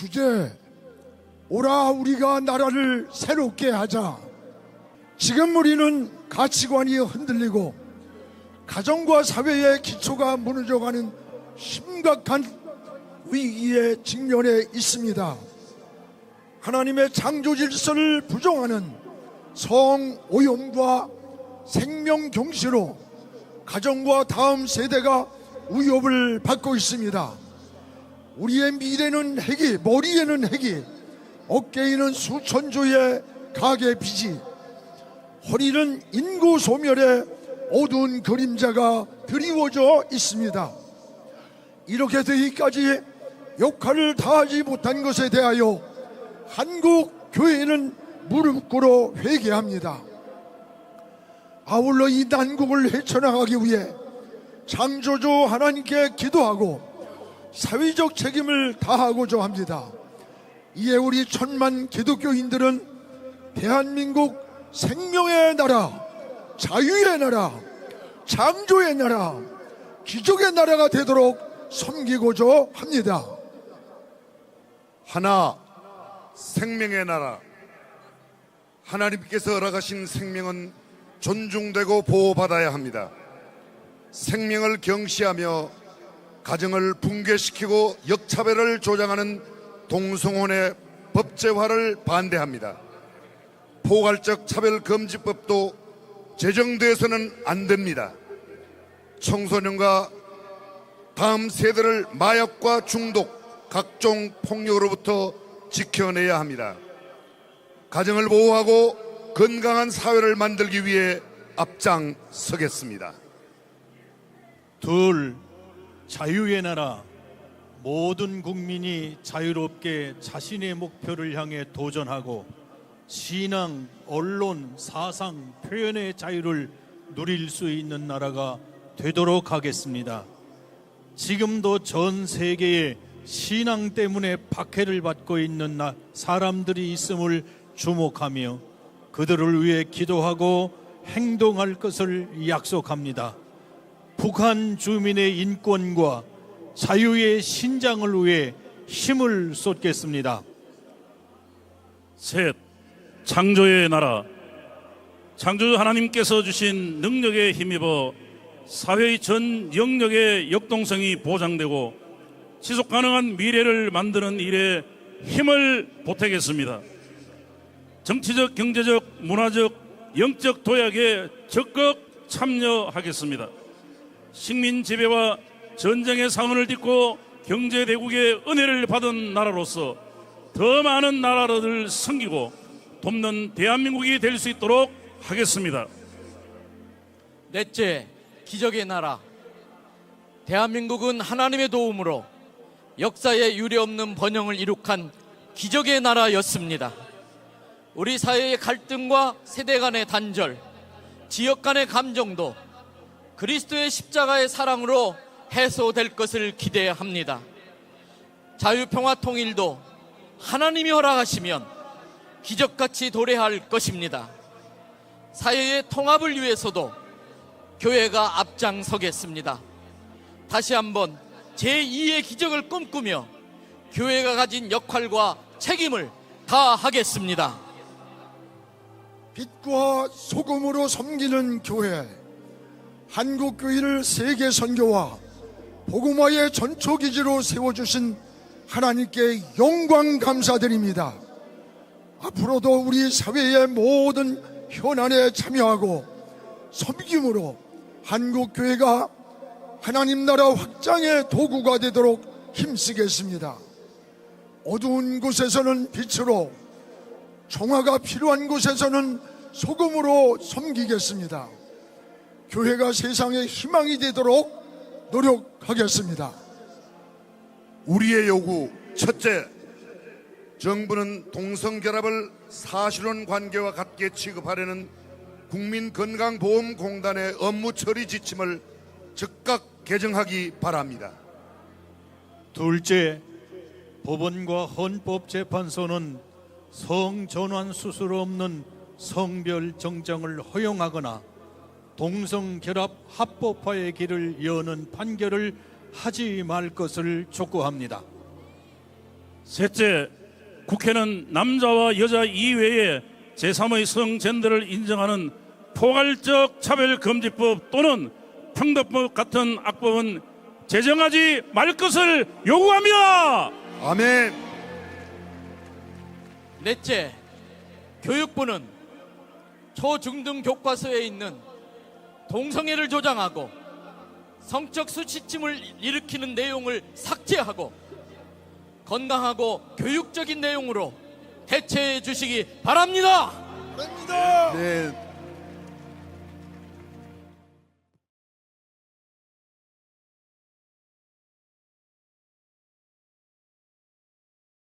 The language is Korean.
주제 오라 우리가 나라를 새롭게 하자. 지금 우리는 가치관이 흔들리고 가정과 사회의 기초가 무너져가는 심각한 위기에 직면해 있습니다. 하나님의 창조 질서를 부정하는 성오염과 생명 경시로 가정과 다음 세대가 위협을 받고 있습니다. 우리의 미래는 핵이, 머리에는 핵이, 어깨에는 수천조의 가계 빚이, 허리는 인구 소멸의 어두운 그림자가 드리워져 있습니다. 이렇게 되기까지 역할을 다하지 못한 것에 대하여 한국 교회는 무릎 꿇어 회개합니다. 아울러 이 난국을 헤쳐나가기 위해 창조주 하나님께 기도하고 사회적 책임을 다하고자 합니다. 이에 우리 천만 기독교인들은 대한민국 생명의 나라, 자유의 나라, 창조의 나라, 기적의 나라가 되도록 섬기고자 합니다. 하나 생명의 나라 하나님께서 허락하신 생명은 존중되고 보호받아야 합니다. 생명을 경시하며 가정을 붕괴시키고 역차별을 조장하는 동성혼의 법제화를 반대합니다. 포괄적 차별금지법도 제정돼서는 안 됩니다. 청소년과 다음 세대를 마약과 중독, 각종 폭력으로부터 지켜내야 합니다. 가정을 보호하고 건강한 사회를 만들기 위해 앞장서겠습니다. 둘, 자유의 나라. 모든 국민이 자유롭게 자신의 목표를 향해 도전하고 신앙, 언론, 사상, 표현의 자유를 누릴 수 있는 나라가 되도록 하겠습니다. 지금도 전 세계에 신앙 때문에 박해를 받고 있는 나- 사람들이 있음을 주목하며 그들을 위해 기도하고 행동할 것을 약속합니다. 북한 주민의 인권과 자유의 신장을 위해 힘을 쏟겠습니다. 셋, 창조의 나라. 창조주 하나님께서 주신 능력에 힘입어 사회의 전 영역의 역동성이 보장되고 지속 가능한 미래를 만드는 일에 힘을 보태겠습니다. 정치적, 경제적, 문화적, 영적 도약에 적극 참여하겠습니다. 식민 지배와 전쟁의 상흔을 딛고 경제 대국의 은혜를 받은 나라로서 더 많은 나라를 섬기고 돕는 대한민국이 될 수 있도록 하겠습니다. 넷째, 기적의 나라. 대한민국은 하나님의 도움으로 역사에 유례없는 번영을 이룩한 기적의 나라였습니다. 우리 사회의 갈등과 세대 간의 단절, 지역 간의 감정도 그리스도의 십자가의 사랑으로 해소될 것을 기대합니다. 자유평화 통일도 하나님이 허락하시면 기적같이 도래할 것입니다. 사회의 통합을 위해서도 교회가 앞장서겠습니다. 다시 한번 제2의 기적을 꿈꾸며 교회가 가진 역할과 책임을 다하겠습니다. 빛과 소금으로 섬기는 교회, 한국 교회를 세계 선교와 복음화의 전초 기지로 세워주신 하나님께 영광 감사드립니다. 앞으로도 우리 사회의 모든 현안에 참여하고 섬김으로 한국 교회가 하나님 나라 확장의 도구가 되도록 힘쓰겠습니다. 어두운 곳에서는 빛으로 정화가 필요한 곳에서는 소금으로 섬기겠습니다. 교회가 세상의 희망이 되도록 노력하겠습니다. 우리의 요구 첫째, 정부는 동성결합을 사실혼 관계와 같게 취급하려는 국민건강보험공단의 업무 처리 지침을 즉각 개정하기 바랍니다. 둘째, 법원과 헌법재판소는 성전환 수술 없는 성별 정정을 허용하거나 동성결합 합법화의 길을 여는 판결을 하지 말 것을 촉구합니다. 셋째, 국회는 남자와 여자 이외에 제3의 성젠더를 인정하는 포괄적 차별금지법 또는 평등법 같은 악법은 제정하지 말 것을 요구합니다. 아멘. 넷째, 교육부는 초중등 교과서에 있는 동성애를 조장하고 성적 수치심을 일으키는 내용을 삭제하고 건강하고 교육적인 내용으로 대체해 주시기 바랍니다. 됩니다. 네,